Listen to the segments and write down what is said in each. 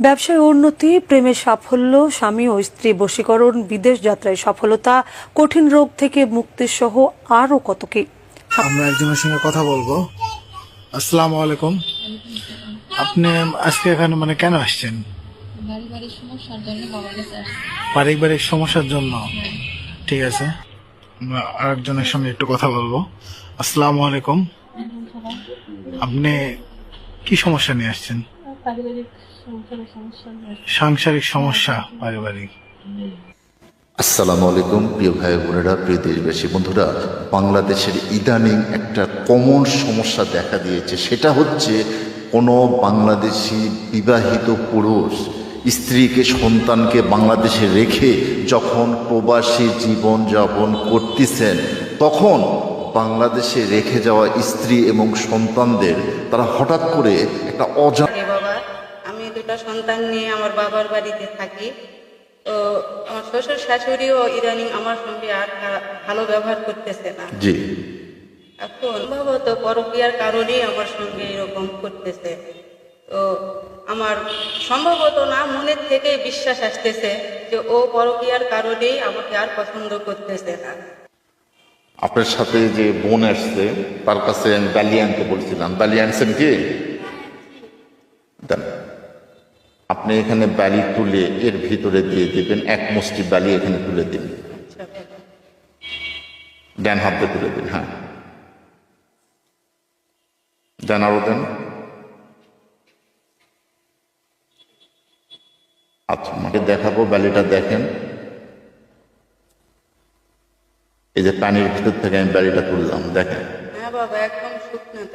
ব্যবসায় উন্নতি, প্রেমের সাফল্য, স্বামী ও স্ত্রী বশীকরণ, বিদেশ যাত্রায় সফলতা, কঠিন রোগ থেকে মুক্তি সহ আরও কত কি। আমরা একজনের সঙ্গে কথা বলব। আসসালামু আলাইকুম। আপনি আজকে এখানে মানে কেন আসছেন? পারিবারিক সমস্যার জন্য। ঠিক আছে। আরেকজনের সঙ্গে একটু কথা বলব। আসসালামু আলাইকুম। আপনি কি সমস্যা নিয়ে আসছেন? পারিবারিক সাংসারিক সমস্যা পারিবারিক। আসসালামু আলাইকুম প্রিয় ভাই বোনেরা প্রিয় দেশবাসী বন্ধুরা। বাংলাদেশের ইদানিং একটা কমন সমস্যা দেখা দিয়েছে। সেটা হচ্ছে কোনো বাংলাদেশি বিবাহিত পুরুষ স্ত্রীকে সন্তানকে বাংলাদেশে রেখে যখন প্রবাসী জীবন যাপন করতেছেন তখন বাংলাদেশে রেখে যাওয়া স্ত্রী এবং সন্তানদের তারা হঠাৎ করে একটা অজা সন্তান নিয়ে আমার বাবার বাড়িতে থাকি। তো আমার শ্বশুর শাশুড়িও ইদানিং আমার সঙ্গে আর ভালো ব্যবহার করতেছে না। জি। এখন সম্ভবত পরকীয়ার কারণেই আমার সঙ্গে এরকম করতেছে। তো আমার সম্ভবত না মনের থেকে বিশ্বাস আসতেছে যে ও পরকীয়ার কারণেই আমাকে আর পছন্দ করতেছে না। আপনার সাথে যে বোন আসছে তার কাছে আমি আনতে বলছিলাম। বালি আনছেন কি দেন আপনি এখানে বালি তুলে এর ভিতরে দিয়ে দিবেন এক মুষ্টি বালি এখানে তুলে আচ্ছা ডান হাতে তুলে দিন হ্যাঁ। দেন আরও দেন। আচ্ছা আমাকে দেখাবো বালিটা দেখেন। এই যে পানির ভিতর থেকে আমি বালিটা তুললাম দেখেন। হ্যাঁ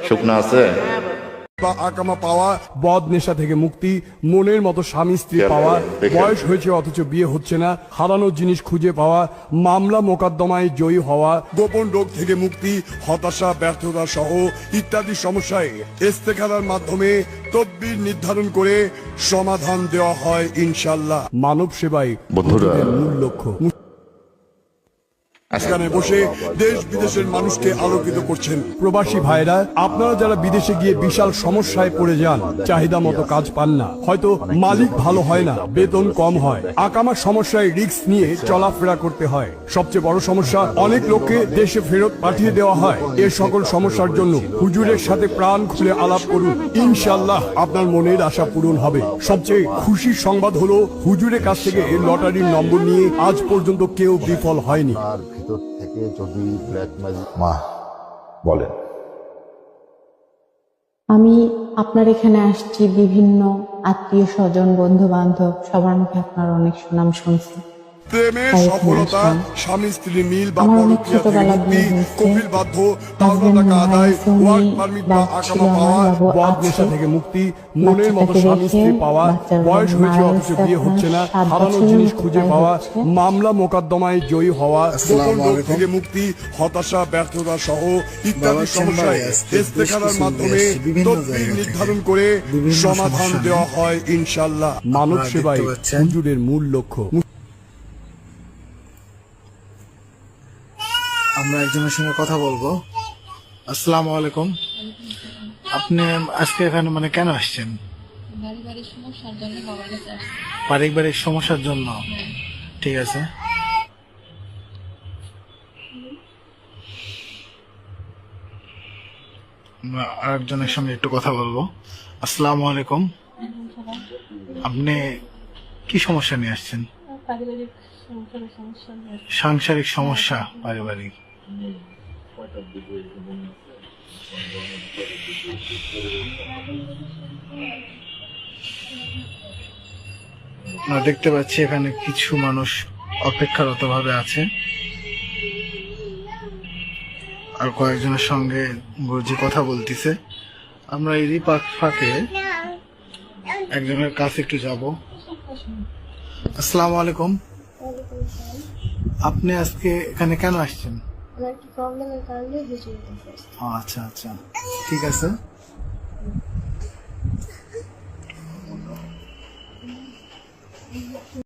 শুকনো আছে? হ্যাঁ বা আকামা পাওয়া বদ নেশা থেকে মুক্তি মনের মতো স্বামী স্ত্রী পাওয়া বয়স হয়েছে অথচ বিয়ে হচ্ছে না হারানো জিনিস খুঁজে পাওয়া মামলা মোকদ্দমায় জয়ী হওয়া গোপন রোগ থেকে মুক্তি হতাশা ব্যর্থতা সহ ইত্যাদি সমস্যায় ইস্তেখারার মাধ্যমে তদবির নির্ধারণ করে সমাধান দেওয়া হয় ইনশাল্লাহ মানব সেবাই মূল লক্ষ্য। সেখানে বসে দেশ বিদেশের মানুষকে আলোকিত করছেন। প্রবাসী ভাইরা, আপনারা যারা বিদেশে গিয়ে বিশাল সমস্যায় পড়ে যান, চাহিদা মতো কাজ পান না। হয়তো মালিক ভালো হয় না, বেতন কম হয়। আকামার সমস্যায় নিয়ে চলাফেরা করতে হয়। সবচেয়ে বড় সমস্যা, অনেক লোককে দেশে ফেরত পাঠিয়ে দেওয়া হয়। এর সকল সমস্যার জন্য হুজুরের সাথে প্রাণ খুলে আলাপ করুন। ইনশাল্লাহ আপনার মনের আশা পূরণ হবে। সবচেয়ে খুশির সংবাদ হলো, হুজুরের কাছ থেকে লটারির নম্বর নিয়ে আজ পর্যন্ত কেউ বিফল হয়নি। ভিতর থেকে যদি ব্ল্যাক ম্যাজিক মা বলেন। আমি আপনার এখানে আসছি বিভিন্ন আত্মীয় স্বজন বন্ধু বান্ধব সবার মুখে আপনার অনেক সুনাম শুনছি। প্রেমের সফলতা স্বামী স্ত্রী মিল বা পরকীয়া থেকে মুক্তি কপিল বাধ্য পাওনা টাকা আদায় ওয়ার্ক পারমিট বা বাদ পাওয়া আমার, বাবু বদ আছে। নেশা থেকে মুক্তি মনের মতো স্বামী স্ত্রী পাওয়া বয়স হয়েছে অথচ বিয়ে হচ্ছে না জিনিস খুঁজে পাওয়া মামলা মোকদ্দমায় জয়ী হওয়া। থেকে মুক্তি হতাশা ব্যর্থতা সহ ইত্যাদি সমস্যায় ইস্তেখারার মাধ্যমে তদবির নির্ধারণ করে সমাধান দেওয়া হয় ইনশাল্লাহ মানব সেবাই হুজুরের মূল লক্ষ্য। আমরা একজনের সঙ্গে কথা বলব। আসসালামু আলাইকুম। আপনি আজকে এখানে মানে কেন আসছেন? পারিবারিক সমস্যার জন্য। ঠিক আছে। আরেকজনের সঙ্গে একটু কথা বলব। আসসালামু আলাইকুম। আপনি কি সমস্যা নিয়ে আসছেন? সাংসারিক সমস্যা পারিবারিক। দেখতে পাচ্ছি এখানে কিছু মানুষ অপেক্ষারত ভাবে আছে। আর কয়েকজনের সঙ্গে গুরুজি কথা বলতিছে। আমরা এরই ফাঁকে একজনের কাছে একটু যাব। আসসালামু আলাইকুম। আপনি আজকে এখানে কেন আসছেন? আচ্ছা আচ্ছা। ঠিক আছে।